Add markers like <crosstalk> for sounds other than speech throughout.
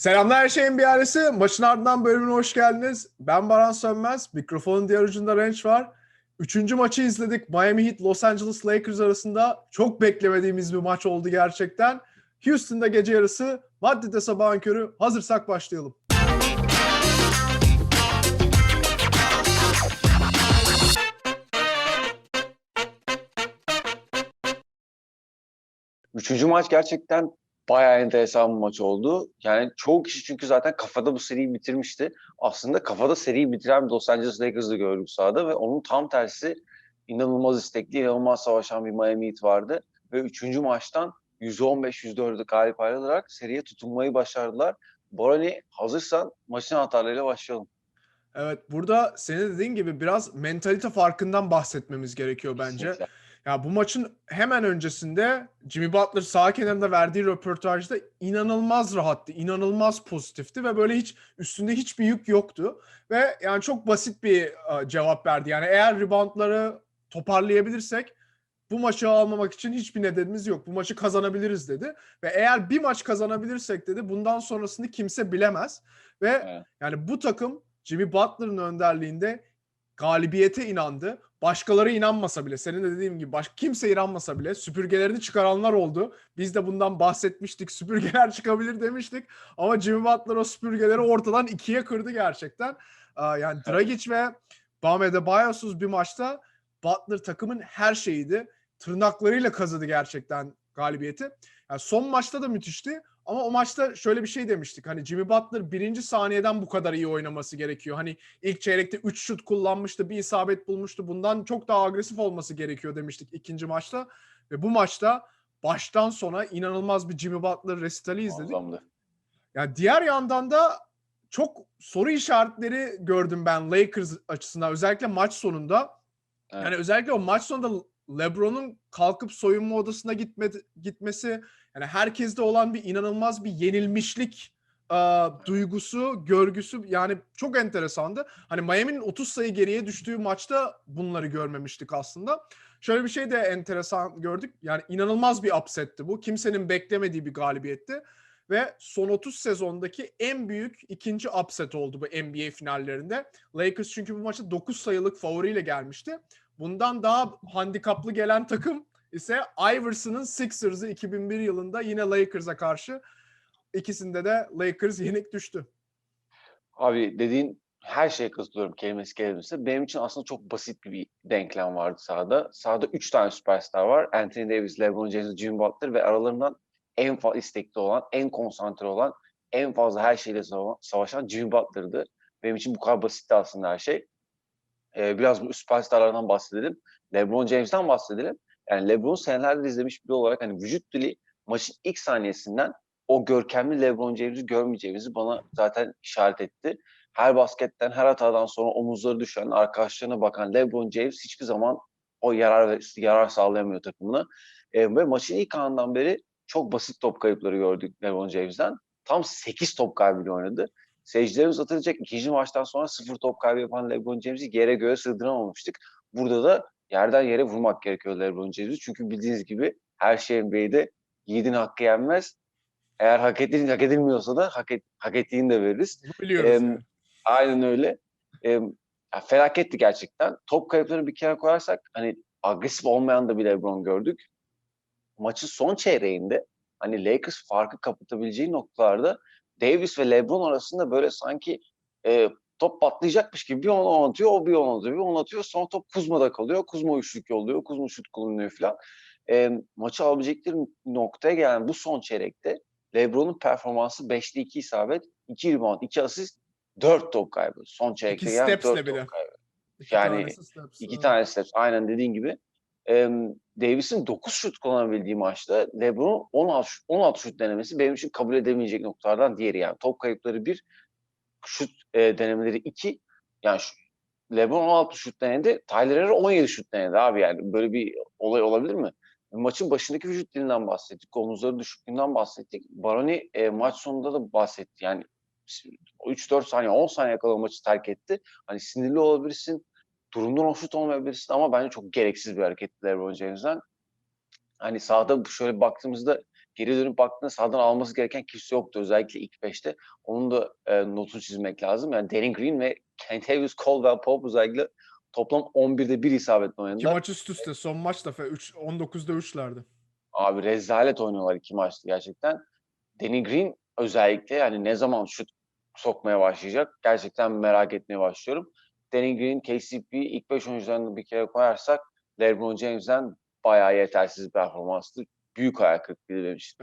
Selamlar her şeyin bir ailesi. Maçın ardından bölümüne hoş geldiniz. Ben Baran Sönmez. Mikrofonun diğer ucunda Range var. Üçüncü maçı izledik. Miami Heat Los Angeles Lakers arasında çok beklemediğimiz bir maç oldu gerçekten. Houston'da gece yarısı, Madrid'de sabahın körü. Hazırsak başlayalım. Üçüncü maç gerçekten bayağı enteresan bir maç oldu. Yani çoğu kişi çünkü zaten kafada bu seriyi bitirmişti. Aslında kafada seriyi bitiren Los Angeles Lakers'ı gördük sahada ve onun tam tersi inanılmaz istekli, inanılmaz savaşan bir Miami Heat vardı. Ve üçüncü maçtan %15-%4'e galip ayrılarak seriye tutunmayı başardılar. Borani hazırsan maçın hatalarıyla başlayalım. Evet burada senin dediğin gibi biraz mentalite farkından bahsetmemiz gerekiyor bence. Kesinlikle. Ya bu maçın hemen öncesinde Jimmy Butler sağ kenarında verdiği röportajda inanılmaz rahattı, inanılmaz pozitifti ve böyle hiç üstünde hiçbir yük yoktu ve yani çok basit bir e, cevap verdi. Yani eğer reboundları toparlayabilirsek bu maçı almamak için hiçbir nedenimiz yok. Bu maçı kazanabiliriz dedi ve eğer bir maç kazanabilirsek dedi bundan sonrasını kimse bilemez ve Evet. yani bu takım Jimmy Butler'ın önderliğinde galibiyete inandı. Başkaları inanmasa bile, senin de dediğin gibi baş, kimse inanmasa bile süpürgelerini çıkaranlar oldu. Biz de bundan bahsetmiştik. Süpürgeler <laughs> çıkabilir demiştik. Ama Jimmy Butler o süpürgeleri ortadan ikiye kırdı gerçekten. Yani Dragic ve Bam Adebayo'suz bir maçta Butler takımın her şeyiydi. Tırnaklarıyla kazıdı gerçekten galibiyeti. Yani son maçta da müthişti. Ama o maçta şöyle bir şey demiştik. Hani Jimmy Butler birinci saniyeden bu kadar iyi oynaması gerekiyor. Hani ilk çeyrekte 3 şut kullanmıştı, bir isabet bulmuştu. Bundan çok daha agresif olması gerekiyor demiştik ikinci maçta. Ve bu maçta baştan sona inanılmaz bir Jimmy Butler resitali izledik. Muazzamdı. Yani diğer yandan da çok soru işaretleri gördüm ben Lakers açısından. Özellikle maç sonunda. Evet. Yani özellikle o maç sonunda LeBron'un kalkıp soyunma odasına gitmedi, gitmesi yani herkeste olan bir inanılmaz bir yenilmişlik e, duygusu, görgüsü yani çok enteresandı. Hani Miami'nin 30 sayı geriye düştüğü maçta bunları görmemiştik aslında. Şöyle bir şey de enteresan gördük. Yani inanılmaz bir upsetti bu. Kimsenin beklemediği bir galibiyetti. Ve son 30 sezondaki en büyük ikinci upset oldu bu NBA finallerinde. Lakers çünkü bu maçta 9 sayılık favoriyle gelmişti. Bundan daha handikaplı gelen takım ise Iverson'ın Sixers'ı 2001 yılında yine Lakers'a karşı. İkisinde de Lakers yenik düştü. Abi dediğin her şeye katılıyorum kelimesi kelimesi. Benim için aslında çok basit bir denklem vardı sahada. Sahada 3 tane süperstar var. Anthony Davis, LeBron James, Jimmy Butler ve aralarından en fazla istekli olan, en konsantre olan, en fazla her şeyle sava- savaşan Jimmy Butler'dı. Benim için bu kadar basitti aslında her şey. Ee, biraz bu süperstarlardan bahsedelim. LeBron James'ten bahsedelim. Yani LeBron senelerdir izlemiş biri olarak hani vücut dili maçın ilk saniyesinden o görkemli LeBron James'i görmeyeceğimizi bana zaten işaret etti. Her basketten, her hatadan sonra omuzları düşen, arkadaşlarına bakan LeBron James hiçbir zaman o yarar yarar sağlayamıyor takımına. Ee, ve maçın ilk anından beri çok basit top kayıpları gördük LeBron James'den. Tam 8 top kaybıyla oynadı. Seyircilerimiz hatırlayacak ikinci maçtan sonra sıfır top kaybı yapan LeBron James'i yere göğe sığdıramamıştık. Burada da yerden yere vurmak gerekiyor LeBron James'i. Çünkü bildiğiniz gibi her şey NBA'de yiğidin hakkı yenmez. Eğer hak, edil, hak edilmiyorsa da hak, et, hak ettiğini de veririz. Biliyoruz. Yani. Aynen öyle. Ya felaketti gerçekten. Top kayıplarını bir kere koyarsak hani agresif olmayan da bir LeBron gördük. Maçın son çeyreğinde hani Lakers farkı kapatabileceği noktalarda Davis ve LeBron arasında böyle sanki e, top patlayacakmış gibi bir onu ona atıyor, o bir ona atıyor, bir ona atıyor. Sonra top Kuzma'da kalıyor. Kuzma üçlük yolluyor, Kuzma şut kullanıyor falan. E, maçı alabilecekleri noktaya gelen bu son çeyrekte LeBron'un performansı 5'te 2 isabet, 2 rebound, 2 asist, 4 top kaybı. Son çeyrekte İki steps'le 4 bile. top kaybı. İki yani tanesi steps, İki evet. tane steps aynen dediğin gibi. Em, Davis'in 9 şut kullanabildiği maçta LeBron'un 16, şut- 16 şut denemesi benim için kabul edemeyecek noktalardan diğeri yani. Top kayıpları 1, şut e, denemeleri 2. Yani şu, LeBron 16 şut denedi, Tyler Hero 17 şut denedi abi yani. Böyle bir olay olabilir mi? Maçın başındaki vücut dilinden bahsettik, omuzları düşüklüğünden bahsettik. Baroni e, maç sonunda da bahsetti. Yani 3-4 saniye, 10 saniye kala maçı terk etti. Hani sinirli olabilirsin, durumdan hoşnut olmayabilirsin ama bence çok gereksiz bir hareket LeBron James'den. Hani sahada şöyle baktığımızda geri dönüp baktığında sahadan alması gereken kimse yoktu. Özellikle ilk beşte. Onun da e, notunu çizmek lazım. Yani Danny Green ve Kentavious Caldwell Pope özellikle toplam 11'de 1 isabetle İki oynadılar. maç üst üste. Son maç da fe- üç- 19'da 3'lerdi. Abi rezalet oynuyorlar iki maçta gerçekten. Danny Green özellikle yani ne zaman şut sokmaya başlayacak gerçekten merak etmeye başlıyorum. Danny Green, KCP ilk 5 oyuncularını bir kere koyarsak LeBron James'den bayağı yetersiz performanstı. Büyük hayal kırıklığıydı benim için.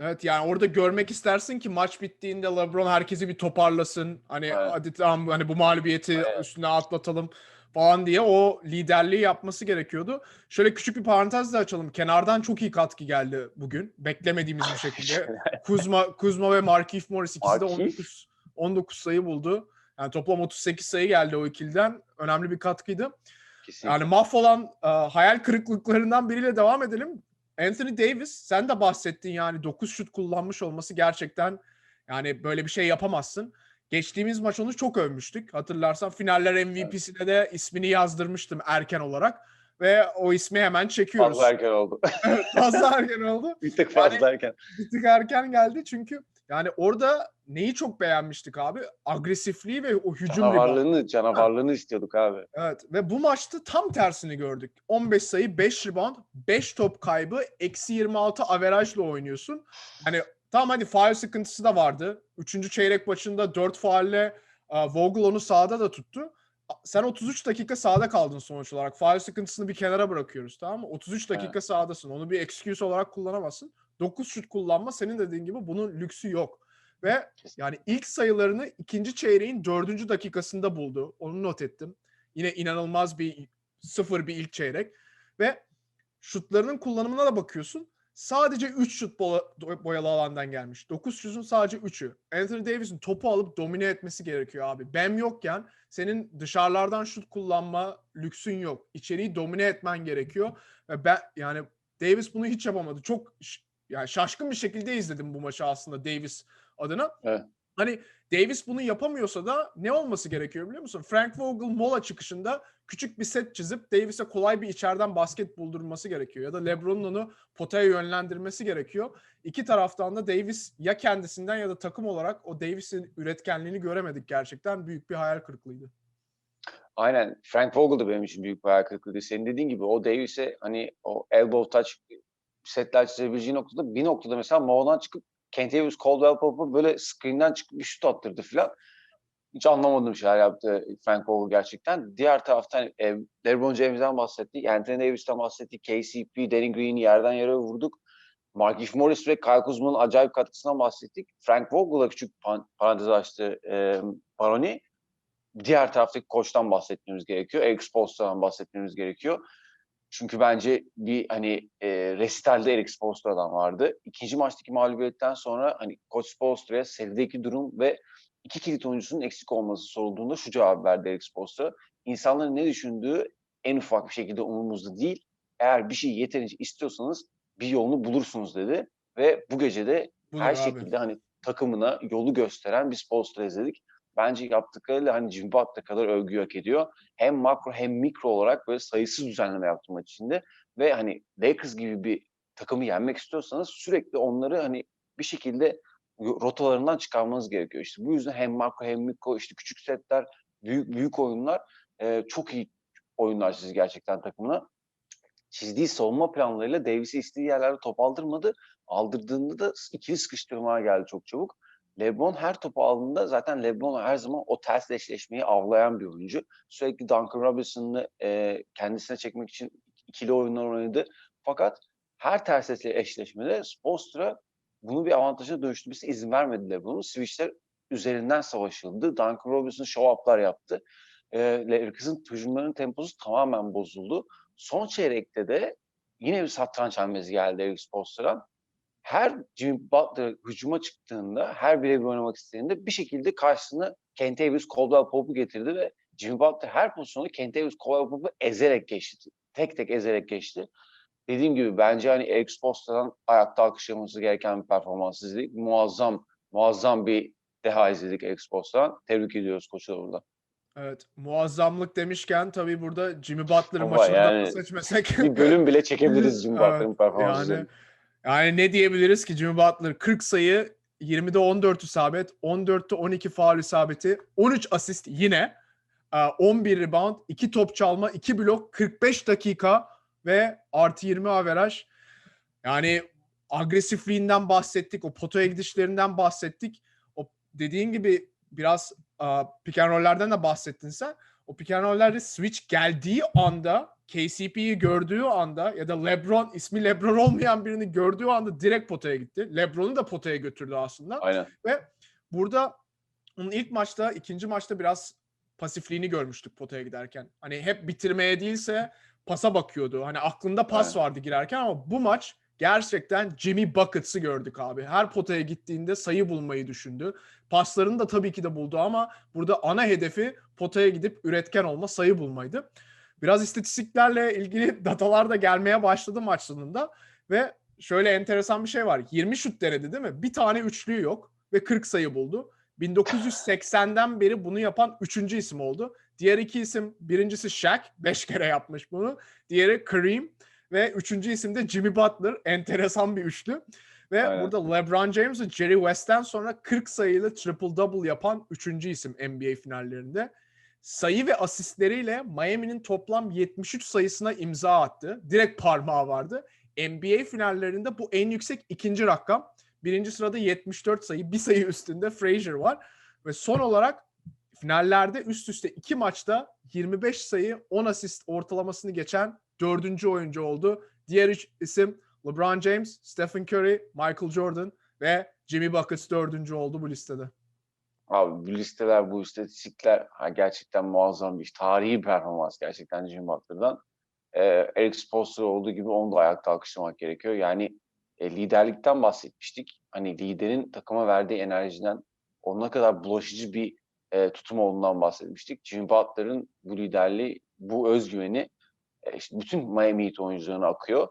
Evet yani orada görmek istersin ki maç bittiğinde LeBron herkesi bir toparlasın. Hani Evet. hadi tamam hani bu mağlubiyeti Evet. üstüne atlatalım falan diye o liderliği yapması gerekiyordu. Şöyle küçük bir parantez de açalım. Kenardan çok iyi katkı geldi bugün. Beklemediğimiz bir şekilde. <laughs> Kuzma Kuzma ve Markieff Morris ikisi de Markieff. 19 19 sayı buldu. Yani toplam 38 sayı geldi o ikiliden. Önemli bir katkıydı. Kesinlikle. Yani mahvolan e, hayal kırıklıklarından biriyle devam edelim. Anthony Davis sen de bahsettin yani 9 şut kullanmış olması gerçekten yani böyle bir şey yapamazsın. Geçtiğimiz maç onu çok övmüştük. Hatırlarsan finaller MVP'sine de ismini yazdırmıştım erken olarak ve o ismi hemen çekiyoruz. Fazla erken oldu. <laughs> Fazla erken oldu. <laughs> bir tık fazla erken. Bir tık erken geldi çünkü yani orada neyi çok beğenmiştik abi? Agresifliği ve o hücum. Canavarlığını, canavarlığını istiyorduk abi. Evet ve bu maçta tam tersini gördük. 15 sayı, 5 rebound, 5 top kaybı, eksi 26 averajla oynuyorsun. Hani tamam hadi faul sıkıntısı da vardı. Üçüncü çeyrek maçında 4 faulle e, Vogel onu sahada da tuttu. Sen 33 dakika sahada kaldın sonuç olarak. Faul sıkıntısını bir kenara bırakıyoruz tamam mı? 33 dakika Evet. sahadasın. Onu bir excuse olarak kullanamazsın. 9 şut kullanma senin dediğin gibi bunun lüksü yok. Ve yani ilk sayılarını ikinci çeyreğin dördüncü dakikasında buldu. Onu not ettim. Yine inanılmaz bir sıfır bir ilk çeyrek. Ve şutlarının kullanımına da bakıyorsun. Sadece 3 şut boyalı alandan gelmiş. 9 şutun sadece 3'ü. Anthony Davis'in topu alıp domine etmesi gerekiyor abi. Bam yokken senin dışarılardan şut kullanma lüksün yok. İçeriği domine etmen gerekiyor. Ve ben yani Davis bunu hiç yapamadı. Çok yani şaşkın bir şekilde izledim bu maçı aslında Davis adına. Evet. Hani Davis bunu yapamıyorsa da ne olması gerekiyor biliyor musun? Frank Vogel mola çıkışında küçük bir set çizip Davis'e kolay bir içeriden basket buldurması gerekiyor. Ya da LeBron'un onu potaya yönlendirmesi gerekiyor. İki taraftan da Davis ya kendisinden ya da takım olarak o Davis'in üretkenliğini göremedik gerçekten. Büyük bir hayal kırıklığıydı. Aynen. Frank Vogel da benim için büyük bir hayal kırıklığıydı. Senin dediğin gibi o Davis'e hani o elbow touch setler çizebileceği noktada bir noktada mesela Mau'dan çıkıp Kentavious Caldwell Pope'u böyle screen'den çıkıp bir şut attırdı filan. Hiç anlamadığım şeyler yaptı Frank Vogel gerçekten. Diğer taraftan e, LeBron James'den bahsettik, Anthony Davis'ten bahsettik, KCP, Danny Green'i yerden yere vurduk. Markieff Morris ve Kyle Kuzma'nın acayip katkısından bahsettik. Frank Vogel'a küçük pan- parantez açtı e, Baroni. Diğer taraftaki koçtan bahsetmemiz gerekiyor. Eric Spoelstra'dan bahsetmemiz gerekiyor. Çünkü bence bir hani e, resitalde Eric Spoelstra'dan vardı. İkinci maçtaki mağlubiyetten sonra hani Koç Spoelstra'ya serideki durum ve iki kilit oyuncusunun eksik olması sorulduğunda şu cevap verdi Eric Spoelstra. İnsanların ne düşündüğü en ufak bir şekilde umurumuzda değil. Eğer bir şeyi yeterince istiyorsanız bir yolunu bulursunuz dedi. Ve bu gece de her abi. şekilde hani takımına yolu gösteren bir Spoelstra izledik. Bence yaptıklarıyla hani Butler kadar övgü hak ediyor. Hem makro hem mikro olarak böyle sayısız düzenleme yaptı maç içinde. Ve hani Lakers gibi bir takımı yenmek istiyorsanız sürekli onları hani bir şekilde rotalarından çıkarmanız gerekiyor. İşte bu yüzden hem makro hem mikro işte küçük setler, büyük büyük oyunlar e, çok iyi oyunlar çizdi gerçekten takımına. Çizdiği savunma planlarıyla Davis'i istediği yerlerde top aldırmadı. Aldırdığında da ikili sıkıştırmaya geldi çok çabuk. LeBron her topu aldığında zaten LeBron her zaman o ters eşleşmeyi avlayan bir oyuncu. Sürekli Duncan Robinson'ı e, kendisine çekmek için ikili oyunlar oynadı. Fakat her ters eşleşmede Spoelstra bunu bir avantaja dönüştürmesine izin vermedi LeBron'un. Switchler üzerinden savaşıldı. Duncan Robinson show-up'lar yaptı. E, Lakers'ın hücumlarının temposu tamamen bozuldu. Son çeyrekte de yine bir satranç hamlesi geldi Eric Spoelstra'dan. Her Jimmy Butler hücuma çıktığında, her birebir oynamak istediğinde bir şekilde karşısına Kentavious Caldwell Pope'u getirdi ve Jimmy Butler her pozisyonda Kentavious Caldwell Pope'u ezerek geçti. Tek tek ezerek geçti. Dediğim gibi bence hani Eric Spoelstra'dan ayakta alkışlaması gereken bir performans izledik. Muazzam, muazzam bir deha izledik Eric Spoelstra'dan. Tebrik ediyoruz koçu da burada. Evet. Muazzamlık demişken tabii burada Jimmy Butler'ın maçını da yani seçmesek. Bir bölüm bile çekebiliriz <laughs> Jimmy Evet, Butler'ın performansını. Yani Yani ne diyebiliriz ki Jimmy Butler 40 sayı, 20'de 14 isabet, 14'te 12 faul isabeti, 13 asist yine, e, 11 rebound, 2 top çalma, 2 blok, 45 dakika ve artı 20 averaj. Yani agresifliğinden bahsettik, o potaya gidişlerinden bahsettik. O dediğin gibi biraz e, pick and roll'lerden de bahsettin sen. O pick and roll'lerde switch geldiği anda KCP'yi gördüğü anda ya da LeBron ismi LeBron olmayan birini gördüğü anda direkt potaya gitti. LeBron'u da potaya götürdü aslında. Aynen. Ve burada onun ilk maçta, ikinci maçta biraz pasifliğini görmüştük potaya giderken. Hani hep bitirmeye değilse pasa bakıyordu. Hani aklında pas vardı girerken ama bu maç gerçekten Jimmy Buckets'ı gördük abi. Her potaya gittiğinde sayı bulmayı düşündü. Paslarını da tabii ki de buldu ama burada ana hedefi potaya gidip üretken olma, sayı bulmaydı. Biraz istatistiklerle ilgili <laughs> datalar da gelmeye başladı maç sonunda ve şöyle enteresan bir şey var. 20 şut denedi değil mi? Bir tane üçlüğü yok ve 40 sayı buldu. 1980'den beri bunu yapan üçüncü isim oldu. Diğer iki isim birincisi Shaq 5 kere yapmış bunu. Diğeri Kareem ve üçüncü isim de Jimmy Butler. Enteresan bir üçlü. Ve Aynen. burada LeBron James ve Jerry West'ten sonra 40 sayılı triple double yapan üçüncü isim NBA finallerinde. Sayı ve asistleriyle Miami'nin toplam 73 sayısına imza attı. Direkt parmağı vardı. NBA finallerinde bu en yüksek ikinci rakam. Birinci sırada 74 sayı, bir sayı üstünde Frazier var. Ve son olarak finallerde üst üste iki maçta 25 sayı, 10 asist ortalamasını geçen dördüncü oyuncu oldu. Diğer üç isim LeBron James, Stephen Curry, Michael Jordan ve Jimmy Buckets dördüncü oldu bu listede. Abi bu listeler, bu istatistikler ha, gerçekten muazzam bir. Tarihi performans gerçekten Jimmy Butler'dan. Ee, Eric Spoelstra olduğu gibi onu da ayakta alkışlamak gerekiyor. Yani e, liderlikten bahsetmiştik. Hani liderin takıma verdiği enerjiden ona kadar bulaşıcı bir e, tutum olduğundan bahsetmiştik. Jimmy Butler'ın bu liderliği, bu özgüveni e, işte bütün Miami Heat oyuncularına akıyor.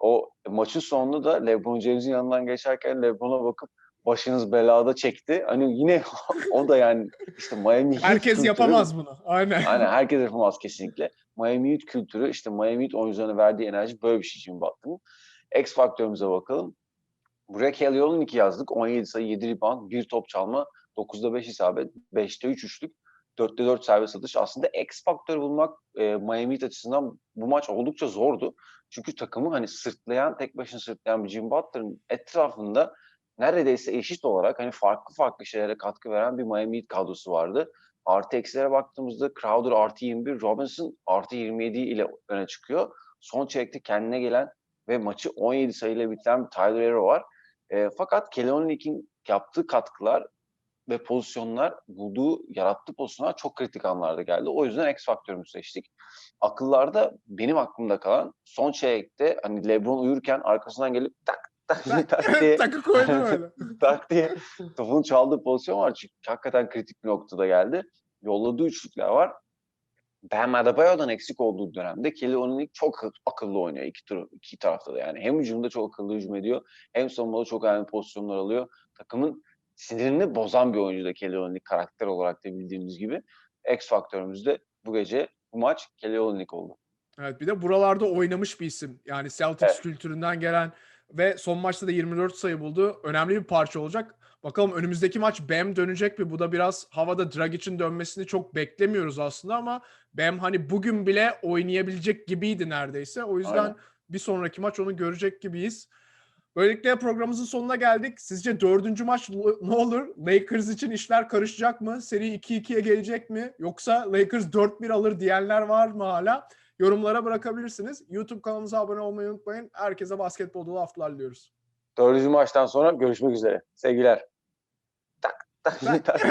O maçın sonunda da LeBron James'in yanından geçerken LeBron'a bakıp başınız belada çekti. Hani yine <laughs> o da yani işte Miami Heat Herkes kültürü- yapamaz bunu. Aynen. Aynen herkes yapamaz kesinlikle. Miami Heat kültürü işte Miami Heat oyuncularına verdiği enerji böyle bir şey için baktım. X faktörümüze bakalım. Buraya Kelly Olynyk yazdık. 17 sayı, 7 rebound, 1 top çalma, 9'da 5 isabet, 5'te 3 üçlük, 4'te 4 serbest atış. Aslında X faktörü bulmak e, Miami açısından bu maç oldukça zordu. Çünkü takımı hani sırtlayan, tek başına sırtlayan bir Jimmy Butler'ın etrafında neredeyse eşit olarak hani farklı farklı şeylere katkı veren bir Miami Heat kadrosu vardı. Artı eksilere baktığımızda Crowder artı 21, Robinson artı 27 ile öne çıkıyor. Son çeyrekte kendine gelen ve maçı 17 sayıyla bitiren bir Tyler Hero var. E, fakat Kelly Olynyk'in yaptığı katkılar ve pozisyonlar, bulduğu, yarattığı pozisyonlar çok kritik anlarda geldi. O yüzden X faktörümü seçtik. Akıllarda benim aklımda kalan son çeyrekte hani LeBron uyurken arkasından gelip tak tak <laughs> tak diye Takı koydu öyle. <laughs> tak diye topunu çaldığı pozisyon var. Çünkü hakikaten kritik bir noktada geldi. Yolladığı üçlükler var. Bam Adebayo'dan eksik olduğu dönemde Kelly Olynyk çok akıllı oynuyor iki, tur, iki tarafta da yani. Hem hücumda çok akıllı hücum ediyor hem savunmada çok önemli pozisyonlar alıyor. Takımın sinirini bozan bir oyuncu da Kelly Olynyk karakter olarak da bildiğimiz gibi. X faktörümüz de bu gece bu maç Kelly Olynyk oldu. Evet bir de buralarda oynamış bir isim. Yani Celtics Evet. kültüründen gelen ve son maçta da 24 sayı buldu. Önemli bir parça olacak. Bakalım önümüzdeki maç Bam dönecek mi? Bu da biraz havada Dragic'in dönmesini çok beklemiyoruz aslında ama Bam hani bugün bile oynayabilecek gibiydi neredeyse. O yüzden Aynen. bir sonraki maç onu görecek gibiyiz. Böylelikle programımızın sonuna geldik. Sizce dördüncü maç ne olur? Lakers için işler karışacak mı? Seri 2-2'ye gelecek mi? Yoksa Lakers 4-1 alır diyenler var mı hala? Yorumlara bırakabilirsiniz. YouTube kanalımıza abone olmayı unutmayın. Herkese basketbol dolu haftalar diliyoruz. Dördüncü maçtan sonra görüşmek üzere. Sevgiler. Tak tak tak.